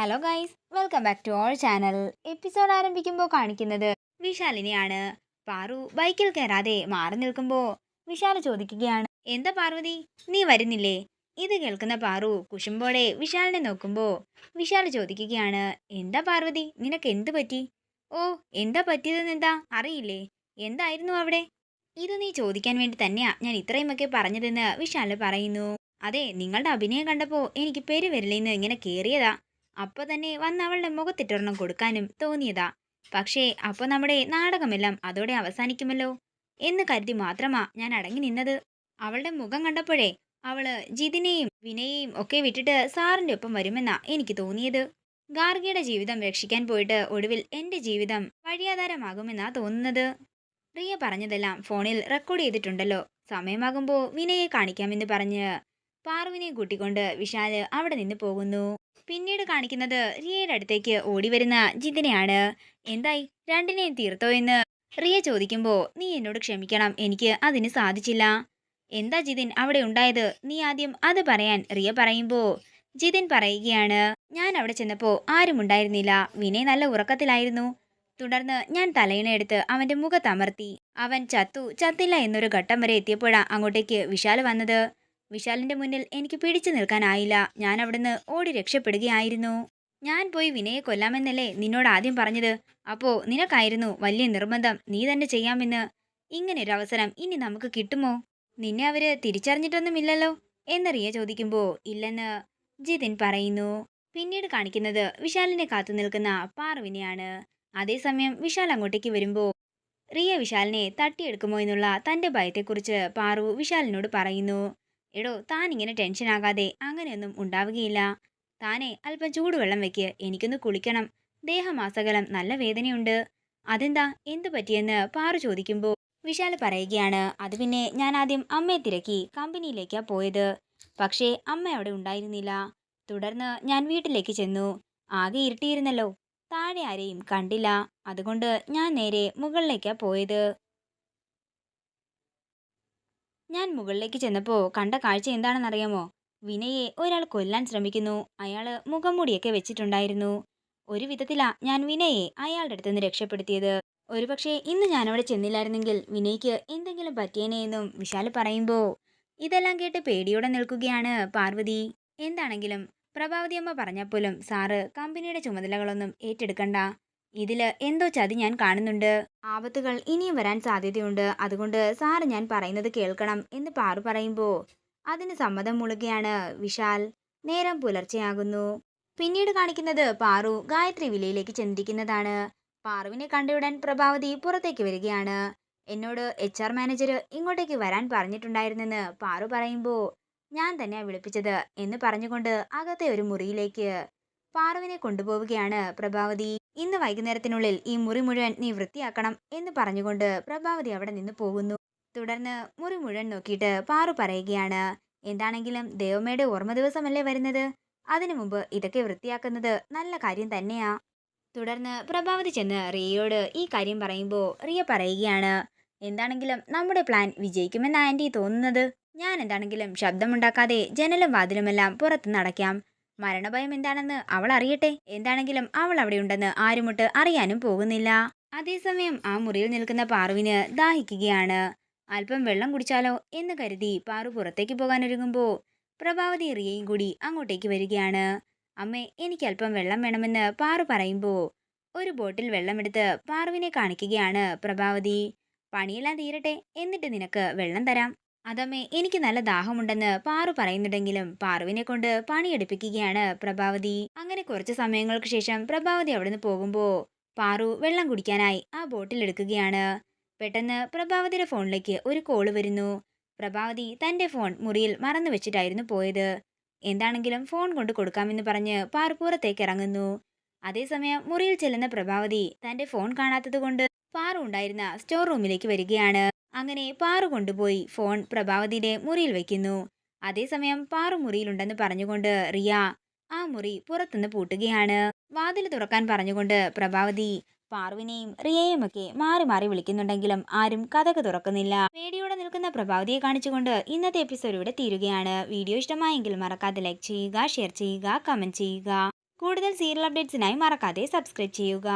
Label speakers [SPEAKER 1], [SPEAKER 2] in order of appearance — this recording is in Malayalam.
[SPEAKER 1] Hello guys welcome back to our channel episode ആരംഭിക്കുമ്പോൾ കാണിക്കുന്നത് വിശാലിനെയാണ്. പാറു ബൈക്കിൽ കയറാതെ മാറി നിൽക്കുമ്പോൾ വിശാൽ ചോദിക്കുകയാണ് എന്താ പാർവതി നീ വരുന്നില്ലേ? ഇത് കേൾക്കുന്ന പാറു കുശുമ്പോടെ വിശാലിനെ നോക്കുമ്പോൾ വിശാൽ ചോദിക്കുകയാണ് എന്താ പാർവതി നിനക്ക് എന്ത് പറ്റി? ഓ എന്താ പറ്റിയതെന്ന് എന്താ? അറിയില്ലേ? എന്തായിരുന്നു അവിടെ? ഇത് നീ ചോദിക്കാൻ വേണ്ടി തന്നെയാ ഞാൻ ഇത്രയുമൊക്കെ പറഞ്ഞതെന്ന് വിശാൽ പറയുന്നു. അതെ നിങ്ങളുടെ അഭിനയം കണ്ടപ്പോൾ എനിക്ക് പെരുവരില്ലെന്ന് ഇങ്ങനെ കേറിയതാ. അപ്പൊ തന്നെ വന്ന് അവളുടെ മുഖത്തിട്ടൊരെണ്ണം കൊടുക്കാനും തോന്നിയതാ. പക്ഷേ അപ്പോൾ നമ്മുടെ നാടകമെല്ലാം അതോടെ അവസാനിക്കുമല്ലോ? എന്ന് കരുതി മാത്രമാ ഞാൻ അടങ്ങി നിന്നത്. അവളുടെ മുഖം കണ്ടപ്പോഴേ അവൾ ജിതിനെയും വിനയെയും ഒക്കെ വിട്ടിട്ട് സാറിന്റെ ഒപ്പം വരുമെന്നാ എനിക്ക് തോന്നിയത്. ഗാർഗിയുടെ ജീവിതം രക്ഷിക്കാൻ പോയിട്ട് ഒടുവിൽ എന്റെ ജീവിതം വഴിയാധാരമാകുമെന്നാ തോന്നുന്നത്. റിയ പറഞ്ഞതെല്ലാം ഫോണിൽ റെക്കോർഡ് ചെയ്തിട്ടുണ്ടല്ലോ. സമയമാകുമ്പോ വിനയെ കാണിക്കാമെന്ന് പറഞ്ഞ് പാർവിനെ കൂട്ടിക്കൊണ്ട് വിശാൽ അവിടെ നിന്ന് പോകുന്നു. പിന്നീട് കാണിക്കുന്നത് റിയയുടെ അടുത്തേക്ക് ഓടി വരുന്ന ജിതിനെയാണ്. എന്തായി? രണ്ടിനെയും തീർത്തോ എന്ന് റിയ ചോദിക്കുമ്പോൾ നീ എന്നോട് ക്ഷമിക്കണം. എനിക്ക് അതിന് സാധിച്ചില്ല. എന്താ ജിതിൻ? അവിടെ ഉണ്ടായത്? നീ ആദ്യം അത് പറയാൻ റിയ പറയുമ്പോ ജിതിൻ പറയുകയാണ് ഞാൻ അവിടെ ചെന്നപ്പോൾ ആരും ഉണ്ടായിരുന്നില്ല. വിനയ് നല്ല ഉറക്കത്തിലായിരുന്നു. തുടർന്ന് ഞാൻ തലയിണയെടുത്ത് അവന്റെ മുഖത്തമർത്തി. അവൻ ചത്തു. ചത്തില്ല എന്നൊരു ഘട്ടം വരെ എത്തിയപ്പോഴാണ് അങ്ങോട്ടേക്ക് വിശാൽ വന്നത്. വിശാലിന്റെ മുന്നിൽ എനിക്ക് പിടിച്ചു നിൽക്കാനായില്ല. ഞാൻ അവിടുന്ന് ഓടി രക്ഷപ്പെടുകയായിരുന്നു. ഞാൻ പോയി വിനയെ കൊല്ലാമെന്നല്ലേ നിന്നോട് ആദ്യം പറഞ്ഞത്. അപ്പോ നിനക്കായിരുന്നു വലിയ നിർബന്ധം. നീ തന്നെ ചെയ്യാമെന്ന്. ഒരു അവസരം ഇനി നമുക്ക് കിട്ടുമോ? നിന്നെ അവർ തിരിച്ചറിഞ്ഞിട്ടൊന്നുമില്ലല്ലോ? എന്ന് റിയ ചോദിക്കുമ്പോ ഇല്ലെന്ന് ജിതിൻ പറയുന്നു. പിന്നീട് കാണിക്കുന്നത് വിശാലിനെ കാത്തു നിൽക്കുന്ന പാർവിനെയാണ്. അതേസമയം വിശാൽ അങ്ങോട്ടേക്ക് വരുമ്പോ റിയ വിശാലിനെ തട്ടിയെടുക്കുമോ എന്നുള്ള തന്റെ ഭയത്തെക്കുറിച്ച് പാറു വിശാലിനോട് പറയുന്നു. എടോ താൻ ഇങ്ങനെ ടെൻഷൻ ആകാതെ അങ്ങനെയൊന്നും ഉണ്ടാവുകയില്ല. താനെ അല്പം ചൂടുവെള്ളം വെക്ക്. എനിക്കൊന്ന് കുളിക്കണം. ദേഹമാസകലം നല്ല വേദനയുണ്ട്. അതെന്താ? എന്തു പറ്റിയെന്ന് പാറു ചോദിക്കുമ്പോൾ വിശാൽ പറയുകയാണ്. അത് പിന്നെ ഞാൻ ആദ്യം അമ്മയെ തിരക്കി കമ്പനിയിലേക്കാ പോയത്. പക്ഷേ അമ്മ അവിടെ ഉണ്ടായിരുന്നില്ല. തുടർന്ന് ഞാൻ വീട്ടിലേക്ക് ചെന്നു. ആകെ ഇരുട്ടിയിരുന്നല്ലോ. താഴെ ആരെയും കണ്ടില്ല. അതുകൊണ്ട് ഞാൻ നേരെ മുകളിലേക്കാ പോയത്. ഞാൻ മുകളിലേക്ക് ചെന്നപ്പോൾ കണ്ട കാഴ്ച എന്താണെന്നറിയാമോ? വിനയെ ഒരാൾ കൊല്ലാൻ ശ്രമിക്കുന്നു. അയാൾ മുഖംമൂടിയൊക്കെ വെച്ചിട്ടുണ്ടായിരുന്നു. ഒരു വിധത്തിലാ ഞാൻ വിനയെ അയാളുടെ അടുത്ത് നിന്ന് രക്ഷപ്പെടുത്തിയത്. ഒരുപക്ഷെ ഇന്ന് ഞാനവിടെ ചെന്നില്ലായിരുന്നെങ്കിൽ വിനയ്ക്ക് എന്തെങ്കിലും പറ്റിയേനെയെന്നും വിശാൽ പറയുമ്പോൾ ഇതെല്ലാം കേട്ട് പേടിയോടെ നിൽക്കുകയാണ് പാർവതി എന്താണെങ്കിലും പ്രഭാവതി അമ്മ പറഞ്ഞപ്പോലും സാറ് കമ്പനിയുടെ ചുമതലകളൊന്നും ഏറ്റെടുക്കണ്ട. ഇതിൽ എന്തോ ചതി ഞാൻ കാണുന്നുണ്ട്. ആപത്തുകൾ ഇനിയും വരാൻ സാധ്യതയുണ്ട്. അതുകൊണ്ട് സാറ് ഞാൻ പറയുന്നത് കേൾക്കണം എന്ന് പാറു പറയുമ്പോൾ അതിന് സമ്മതം മുളുകയാണ് വിശാൽ. നേരം പുലർച്ചെയാകുന്നു. പിന്നീട് കാണിക്കുന്നത് പാറു ഗായത്രി വിലയിലേക്ക് ചെന്നിരിക്കുന്നതാണ്. പാറുവിനെ കണ്ടയുടൻ പ്രഭാവതി പുറത്തേക്ക് വരികയാണ്. എന്നോട് എച്ച് ആർ മാനേജർ ഇങ്ങോട്ടേക്ക് വരാൻ പറഞ്ഞിട്ടുണ്ടായിരുന്നെന്ന് പാറു പറയുമ്പോൾ ഞാൻ തന്നെയാണ് വിളിപ്പിച്ചത് എന്ന് പറഞ്ഞുകൊണ്ട് അകത്തെ ഒരു മുറിയിലേക്ക് പാറുവിനെ കൊണ്ടുപോവുകയാണ് പ്രഭാവതി. ഇന്ന് വൈകുന്നേരത്തിനുള്ളിൽ ഈ മുറി മുഴുവൻ നീ വൃത്തിയാക്കണം എന്ന് പറഞ്ഞുകൊണ്ട് പ്രഭാവതി അവിടെ നിന്ന് പോകുന്നു. തുടർന്ന് മുറി മുഴുവൻ നോക്കിയിട്ട് പാറു പറയുകയാണ് എന്താണെങ്കിലും ദേവമ്മയുടെ ഓർമ്മ ദിവസമല്ലേ വരുന്നത്? അതിനു മുമ്പ് ഇതൊക്കെ വൃത്തിയാക്കുന്നത് നല്ല കാര്യം തന്നെയാ. തുടർന്ന് പ്രഭാവതി ചെന്ന് റിയയോട് ഈ കാര്യം പറയുമ്പോൾ റിയ പറയുകയാണ് എന്താണെങ്കിലും നമ്മുടെ പ്ലാൻ വിജയിക്കുമെന്നാണ് ആന്റി തോന്നുന്നത്. ഞാൻ എന്താണെങ്കിലും ശബ്ദമുണ്ടാക്കാതെ ജനലും വാതിലുമെല്ലാം പുറത്ത് നടക്കാം. മരണഭയം എന്താണെന്ന് അവൾ അറിയട്ടെ. എന്താണെങ്കിലും അവൾ അവിടെ ഉണ്ടെന്ന് ആരുമൊട്ട് അറിയാനും പോകുന്നില്ല. അതേസമയം ആ മുറിയിൽ നിൽക്കുന്ന പാറുവിന് ദാഹിക്കുകയാണ്. അല്പം വെള്ളം കുടിച്ചാലോ എന്ന് കരുതി പാറു പുറത്തേക്ക് പോകാനൊരുങ്ങുമ്പോൾ പ്രഭാവതി റിയയും കൂടി അങ്ങോട്ടേക്ക് വരികയാണ്. അമ്മേ എനിക്ക് അല്പം വെള്ളം വേണമെന്ന് പാറു പറയുമ്പോൾ ഒരു ബോട്ടിൽ വെള്ളമെടുത്ത് പാറുവിനെ കാണിക്കുകയാണ് പ്രഭാവതി. പണിയെല്ലാം തീരട്ടെ എന്നിട്ട് നിനക്ക് വെള്ളം തരാം. അതമ്മേ എനിക്ക് നല്ല ദാഹമുണ്ടെന്ന് പാറു പറയുന്നുണ്ടെങ്കിലും പാറുവിനെ കൊണ്ട് പണിയെടുപ്പിക്കുകയാണ് പ്രഭാവതി. അങ്ങനെ കുറച്ച് സമയങ്ങൾക്ക് ശേഷം പ്രഭാവതി അവിടുന്ന് പോകുമ്പോൾ പാറു വെള്ളം കുടിക്കാനായി ആ ബോട്ടിൽ എടുക്കുകയാണ്. പെട്ടെന്ന് പ്രഭാവതിയുടെ ഫോണിലേക്ക് ഒരു കോൾ വരുന്നു. പ്രഭാവതി തന്റെ ഫോൺ മുറിയിൽ മറന്നു വെച്ചിട്ടായിരുന്നു പോയത്. എന്താണെങ്കിലും ഫോൺ കൊണ്ട് കൊടുക്കാമെന്ന് പറഞ്ഞ് പാറു പുറത്തേക്ക് ഇറങ്ങുന്നു. അതേസമയം മുറിയിൽ ചെല്ലുന്ന പ്രഭാവതി തന്റെ ഫോൺ കാണാത്തത് കൊണ്ട് പാറു ഉണ്ടായിരുന്ന സ്റ്റോർ റൂമിലേക്ക് വരികയാണ്. അങ്ങനെ പാറു കൊണ്ടുപോയി ഫോൺ പ്രഭാവതിയുടെ മുറിയിൽ വയ്ക്കുന്നു അതേസമയം പാറു മുറിയിലുണ്ടെന്ന് പറഞ്ഞുകൊണ്ട് റിയ ആ മുറി പുറത്തുനിന്ന് പൂട്ടുകയാണ്. വാതിൽ തുറക്കാൻ പറഞ്ഞുകൊണ്ട് പ്രഭാവതി പാറുവിനെയും റിയയും ഒക്കെ മാറി മാറി വിളിക്കുന്നുണ്ടെങ്കിലും ആരും കഥക്ക് തുറക്കുന്നില്ല. പേടിയോടെ നിൽക്കുന്ന പ്രഭാവതിയെ കാണിച്ചുകൊണ്ട് ഇന്നത്തെ എപ്പിസോഡ് ഇവിടെ തീരുകയാണ്. വീഡിയോ ഇഷ്ടമായെങ്കിൽ മറക്കാതെ ലൈക്ക് ചെയ്യുക ഷെയർ ചെയ്യുക കമന്റ് ചെയ്യുക. കൂടുതൽ സീരിയൽ അപ്ഡേറ്റ്സിനായി മറക്കാതെ സബ്സ്ക്രൈബ് ചെയ്യുക.